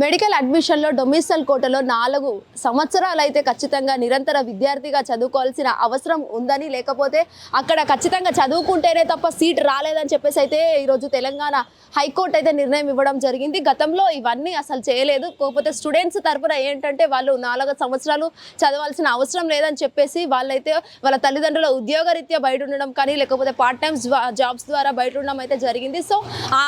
Medical అడ్మిషన్లో డొమిసల్ కోటలో నాలుగు సంవత్సరాలు అయితే ఖచ్చితంగా నిరంతర విద్యార్థిగా చదువుకోవాల్సిన అవసరం ఉందని లేకపోతే అక్కడ ఖచ్చితంగా చదువుకుంటేనే తప్ప సీట్ రాలేదని చెప్పేసి అయితే ఈరోజు తెలంగాణ హైకోర్టు అయితే నిర్ణయం ఇవ్వడం జరిగింది. గతంలో ఇవన్నీ అసలు చేయలేదు. కాకపోతే స్టూడెంట్స్ తరపున ఏంటంటే వాళ్ళు నాలుగు సంవత్సరాలు చదవాల్సిన అవసరం లేదని చెప్పేసి వాళ్ళైతే వాళ్ళ తల్లిదండ్రుల ఉద్యోగరీత్యా బయట ఉండడం కానీ లేకపోతే పార్ట్ టైం జాబ్స్ ద్వారా బయట ఉండడం అయితే జరిగింది. సో ఆ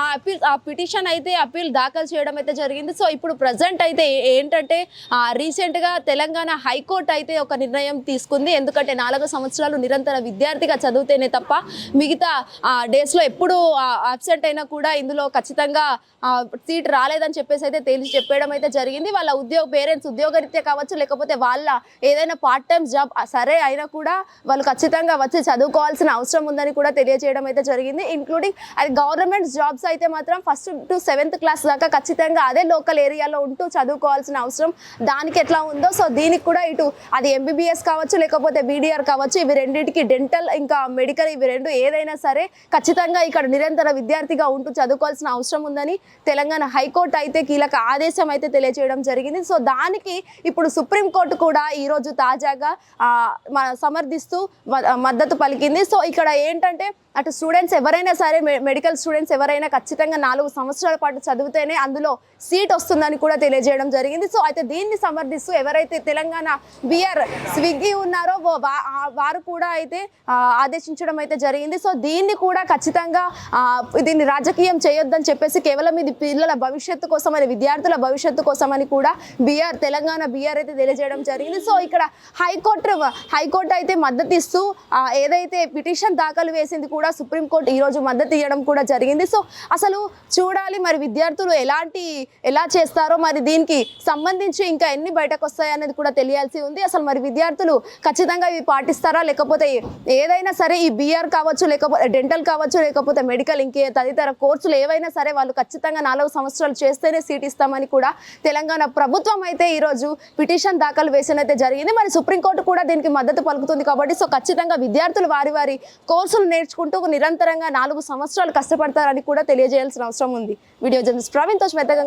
ఆ అపీల్ ఆ పిటిషన్ అయితే అపీల్ దాఖలు చేయడం అయితే జరిగింది. సో ఇప్పుడు ప్రజెంట్ అయితే ఏంటంటే రీసెంట్గా తెలంగాణ హైకోర్టు అయితే ఒక నిర్ణయం తీసుకుంది. ఎందుకంటే నాలుగు సంవత్సరాలు నిరంతర విద్యార్థిగా చదివితేనే తప్ప మిగతా ఆ, డేస్లో ఎప్పుడు అబ్సెంట్ అయినా కూడా ఇందులో ఖచ్చితంగా సీట్ రాలేదని చెప్పేసి అయితే తేల్చి చెప్పడం అయితే జరిగింది. వాళ్ళ ఉద్యోగ పేరెంట్స్ ఉద్యోగరీత్యా కావచ్చు లేకపోతే వాళ్ళ ఏదైనా పార్ట్ టైం జాబ్ సరే అయినా కూడా వాళ్ళు ఖచ్చితంగా వచ్చి చదువుకోవాల్సిన అవసరం ఉందని కూడా తెలియజేయడం అయితే జరిగింది. ఇంక్లూడింగ్ అది గవర్నమెంట్ జాబ్స్ అయితే మాత్రం ఫస్ట్ టు సెవెంత్ క్లాస్ దాకా ఖచ్చితంగా అదే లోకల్ ఏరియాలో ఉంటూ చదువుకోవాల్సిన అవసరం దానికి ఎట్లా ఉందో సో దీనికి కూడా ఇటు అది ఎంబీబీఎస్ కావచ్చు లేకపోతే బీడీఆర్ కావచ్చు ఇవి రెండింటికి డెంటల్ ఇంకా మెడికల్ ఇవి రెండు ఏదైనా సరే ఖచ్చితంగా ఇక్కడ నిరంతర విద్యార్థిగా ఉంటూ చదువుకోవాల్సిన అవసరం ఉందని తెలంగాణ హైకోర్టు అయితే కీలక ఆదేశం అయితే తెలియజేయడం జరిగింది. సో దానికి ఇప్పుడు సుప్రీంకోర్టు కూడా ఈరోజు తాజాగా సమర్థిస్తూ మ- మద్దతు పలికింది. సో ఇక్కడ ఏంటంటే అటు స్టూడెంట్స్ ఎవరైనా సరే మె- మెడికల్ స్టూడెంట్స్ ఎవరైనా ఖచ్చితంగా నాలుగు సంవత్సరాల పాటు చదివితేనే అందులో సీట్ వస్తుందని కూడా తెలియజేయడం జరిగింది. సో అయితే దీన్ని సమర్థిస్తూ ఎవరైతే తెలంగాణ బియర్ స్విగ్గీ ఉన్నారో వారు కూడా అయితే ఆదేశించడం అయితే జరిగింది. సో దీన్ని కూడా ఖచ్చితంగా దీన్ని రాజకీయం చేయొద్దని చెప్పేసి కేవలం ఇది పిల్లల భవిష్యత్తు కోసమని విద్యార్థుల భవిష్యత్తు కోసమని కూడా బీఆర్ తెలంగాణ బీఆర్ అయితే తెలియజేయడం జరిగింది. సో ఇక్కడ హైకోర్టు హైకోర్టు అయితే మద్దతు ఇస్తూ ఏదైతే పిటిషన్ దాఖలు వేసింది కూడా సుప్రీంకోర్టు ఈరోజు మద్దతు ఇవ్వడం కూడా జరిగింది. సో అసలు చూడాలి మరి విద్యార్థులు ఎలాంటి ఎలా చేస్తారో మరి దీనికి సంబంధించి ఇంకా ఎన్ని బయటకు వస్తాయి అనేది కూడా తెలియాల్సి ఉంది. అసలు మరి విద్యార్థులు ఖచ్చితంగా ఇవి పాటిస్తారా? లేకపోతే ఏదైనా సరే ఈ బీఆర్ కావచ్చు లేకపోతే డెంటల్ కావచ్చు లేకపోతే మెడికల్ ఇంకే తదితర కోర్సులు ఏవైనా సరే వాళ్ళు ఖచ్చితంగా నాలుగు సంవత్సరాలు చేస్తేనే సీట్ ఇస్తామని కూడా తెలంగాణ ప్రభుత్వం అయితే ఈరోజు పిటిషన్ దాఖలు వేసినైతే జరిగింది. మరి సుప్రీంకోర్టు కూడా దీనికి మద్దతు పలుకుతుంది కాబట్టి సో ఖచ్చితంగా విద్యార్థులు వారి వారి కోర్సులు నేర్చుకుంటూ నిరంతరంగా నాలుగు సంవత్సరాలు కష్టపడతారని కూడా తెలియజేయాల్సిన అవసరం ఉంది. Video journalist Praveen తోష్